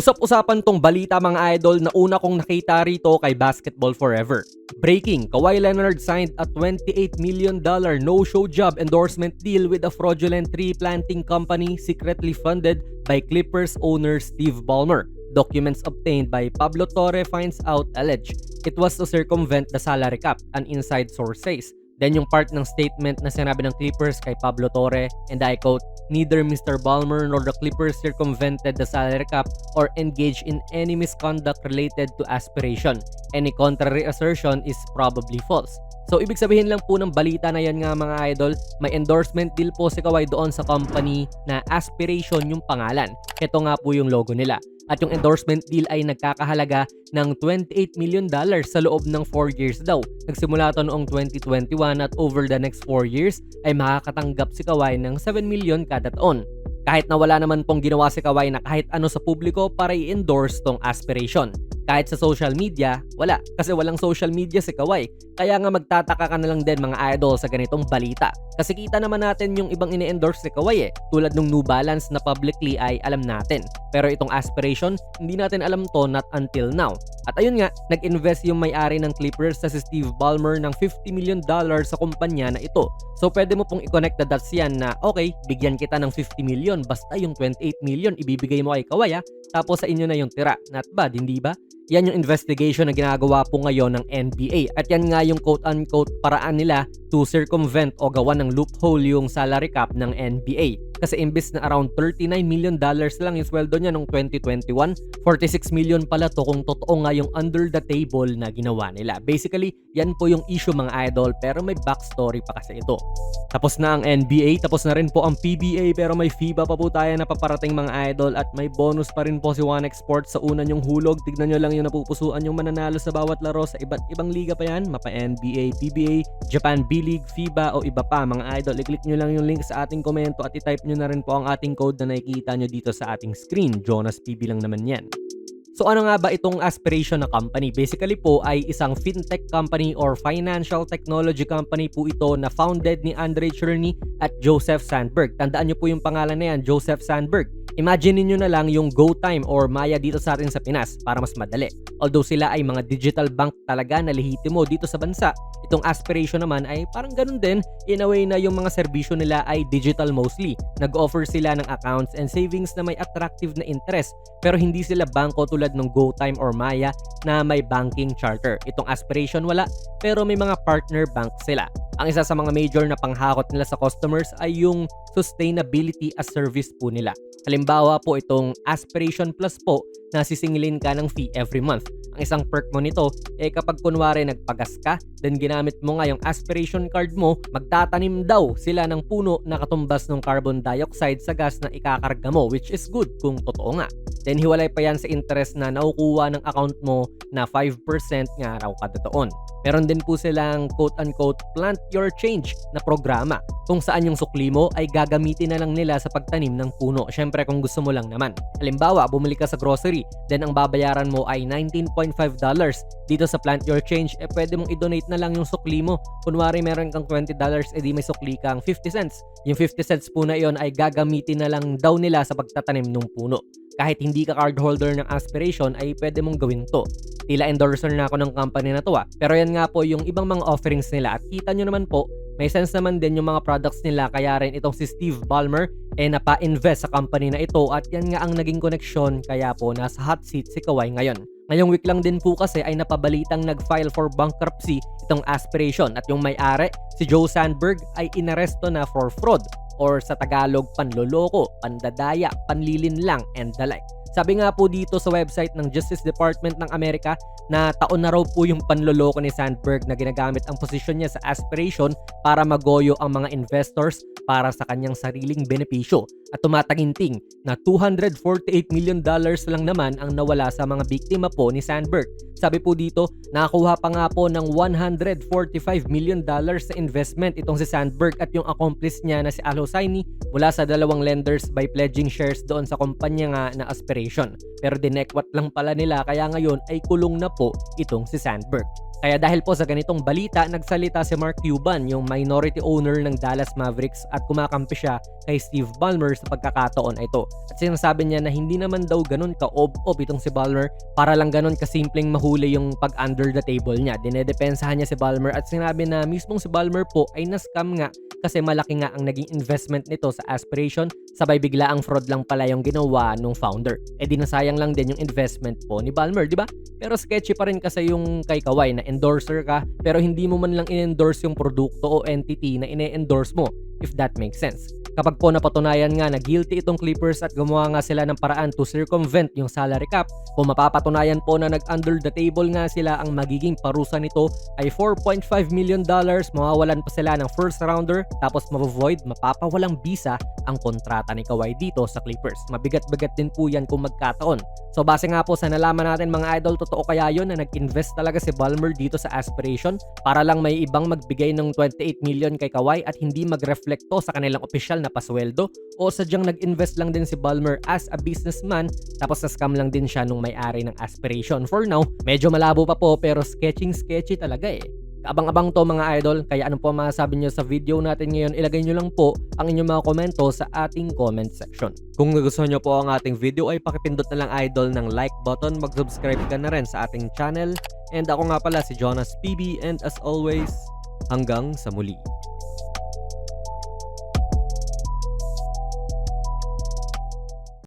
Usap-usapan tong balita mga idol na una kong nakita rito kay Basketball Forever. Breaking, Kawhi Leonard signed a $28 million no-show job endorsement deal with a fraudulent tree planting company secretly funded by Clippers owner Steve Ballmer. Documents obtained by Pablo Torre finds out allege it was to circumvent the salary cap, an inside source says. Then yung part ng statement na sinabi ng Clippers kay Pablo Torre, and I quote, Neither Mr. Ballmer nor the Clippers circumvented the salary cap or engaged in any misconduct related to aspiration. Any contrary assertion is probably false. So ibig sabihin lang po ng balita na yan nga mga idol, may endorsement deal po si Kawhi doon sa company na Aspiration yung pangalan. Ito nga po yung logo nila. At yung endorsement deal ay nagkakahalaga ng 28 million dollars sa loob ng 4 years daw. Nagsimula ito noong 2021 at over the next 4 years ay makakatanggap si Kawhi ng 7 million kada taon. Kahit na wala naman pong ginawa si Kawhi na kahit ano sa publiko para i-endorse tong aspiration. Kahit sa social media, wala. Kasi walang social media si Kawhi. Kaya nga magtataka ka na lang din mga idol sa ganitong balita. Kasi kita naman natin yung ibang ini-endorse si Kawhi eh. Tulad ng New Balance na publicly ay alam natin. Pero itong aspiration, hindi natin alam to not until now. At ayun nga, nag-invest yung may-ari ng Clippers sa si Steve Ballmer ng 50 million dollars sa kumpanya na ito. So pwede mo pong i-connect the dots yan na okay, bigyan kita ng 50 million basta yung 28 million ibibigay mo kay Kawhi ah, tapos sa inyo na yung tira. Not bad, hindi ba? Yan yung investigation na ginagawa po ngayon ng NBA. At yan nga yung quote-unquote paraan nila to circumvent o gawa ng loophole yung salary cap ng NBA. Kasi imbis na around 39 million dollars lang yung sweldo niya noong 2021, 46 million pala to kung totoo nga yung under the table na ginawa nila. Basically, yan po yung issue mga idol pero may backstory pa kasi ito. Tapos na ang NBA, tapos na rin po ang PBA pero may FIBA pa po tayo na paparating mga idol at may bonus pa rin po si One Export sa una yung hulog. Tignan nyo lang yung napupusuan yung mananalo sa bawat laro sa iba't ibang liga pa yan, mapa NBA, PBA, Japan B-League, FIBA o iba pa mga idol. I-click nyo lang yung link sa ating komento at i-type nyo na rin po ang ating code na nakikita nyo dito sa ating screen. Jonas PB lang naman yan. So ano nga ba itong Aspiration na company? Basically po ay isang fintech company or financial technology company po ito na founded ni Andre Cherney at Joseph Sandberg. Tandaan nyo po yung pangalan na yan, Joseph Sandberg. Imagine niyo na lang yung GoTime or Maya dito sa atin sa Pinas para mas madali. Although sila ay mga digital bank talaga na lehitimo dito sa bansa, itong aspiration naman ay parang ganun din in a way na yung mga serbisyo nila ay digital mostly. Nag-offer sila ng accounts and savings na may attractive na interest pero hindi sila bangko tulad ng GoTime or Maya na may banking charter. Itong aspiration wala pero may mga partner bank sila. Ang isa sa mga major na panghakot nila sa customers ay yung sustainability as service po nila. Halimbawa po itong Aspiration Plus po na sisingilin ka ng fee every month. Ang isang perk mo nito eh kapag kunwari nagpagas ka, then ginamit mo nga yung aspiration card mo, magtatanim daw sila ng puno na katumbas ng carbon dioxide sa gas na ikakarga mo which is good kung totoo nga. Then hiwalay pa yan sa interest na nakukuha ng account mo na 5% nga raw kada taon. Meron din po silang quote-unquote plant your change na programa kung saan yung sukli mo ay gagamitin na lang nila sa pagtanim ng puno. Syempre kung gusto mo lang naman. Halimbawa, bumili ka sa grocery, then ang babayaran mo ay $19.5 dito sa plant your change, eh pwede mong i-donate na lang yung sukli mo. Kunwari meron kang $20, edi may sukli kang 50 cents. Yung 50 cents po na yon ay gagamitin na lang daw nila sa pagtatanim ng puno kahit hindi ka card holder ng aspiration ay pwede mong gawin to. Tila endorser na ako ng company na to ah. Pero yan nga po yung ibang mga offerings nila at kita nyo naman po, may sense naman din yung mga products nila kaya rin itong si Steve Ballmer eh napa-invest sa company na ito at yan nga ang naging koneksyon kaya po nasa hot seat si Kawhi ngayon. Ngayong week lang din po kasi ay napabalitang nag-file for bankruptcy itong aspiration at yung may-ari, si Joe Sandberg ay inaresto na for fraud or sa Tagalog panloloko, pandadaya, panlilinlang, and the like. Sabi nga po dito sa website ng Justice Department ng Amerika na taon na raw po yung panloloko ni Sandberg na ginagamit ang posisyon niya sa aspiration para magoyo ang mga investors para sa kanyang sariling benepisyo at tumataginting na 248 million dollars lang naman ang nawala sa mga biktima po ni Sandberg. Sabi po dito, nakakuha pa nga po ng 145 million dollars sa investment itong si Sandberg at yung accomplice niya na si Al Hosseini mula sa dalawang lenders by pledging shares doon sa kumpanya nga na aspiration. Pero dinekwat lang pala nila kaya ngayon ay kulong na po itong si Sandberg. Kaya dahil po sa ganitong balita, nagsalita si Mark Cuban, yung minority owner ng Dallas Mavericks at kumakampi siya kay Steve Ballmer sa pagkakataon na ito. At sinasabi niya na hindi naman daw ganun ka-ob-ob itong si Ballmer para lang ganun kasimpleng mahuli yung pag-under the table niya. Dinedepensahan niya si Ballmer at sinabi na mismong si Ballmer po ay na-scam nga kasi malaki nga ang naging investment nito sa aspiration sabay bigla ang fraud lang pala yung ginawa nung founder. E di nasayang lang din yung investment po ni Ballmer, di ba? Pero sketchy pa rin kasi yung kay Kawhi na endorser ka pero hindi mo man lang in-endorse yung produkto o entity na ine-endorse mo if that makes sense. Kapag po napatunayan nga na guilty itong Clippers at gumawa nga sila ng paraan to circumvent yung salary cap, kung mapapatunayan po na nag-under the table nga sila ang magiging parusa nito ay 4.5 million dollars, mawawalan pa sila ng first rounder, tapos mavovoid, mapapawalang visa ang kontrata ni Kawhi dito sa Clippers. Mabigat-bigat din po yan kung magkataon. So base nga po sa nalaman natin mga idol, totoo kaya yun na nag-invest talaga si Balmer dito sa aspiration para lang may ibang magbigay ng 28 million kay Kawhi at hindi mag-reflect to sa kanilang official na pasweldo o sadyang nag-invest lang din si Balmer as a businessman tapos na-scam lang din siya nung may-ari ng aspiration. For now, medyo malabo pa po pero sketching-sketchy talaga eh. Abang-abang to mga idol, kaya ano po ang masasabi nyo sa video natin ngayon, ilagay nyo lang po ang inyong mga komento sa ating comment section. Kung nagustuhan nyo po ang ating video ay pakipindot na lang idol ng like button, mag-subscribe ka na rin sa ating channel. And ako nga pala si Jonas PB and as always, hanggang sa muli.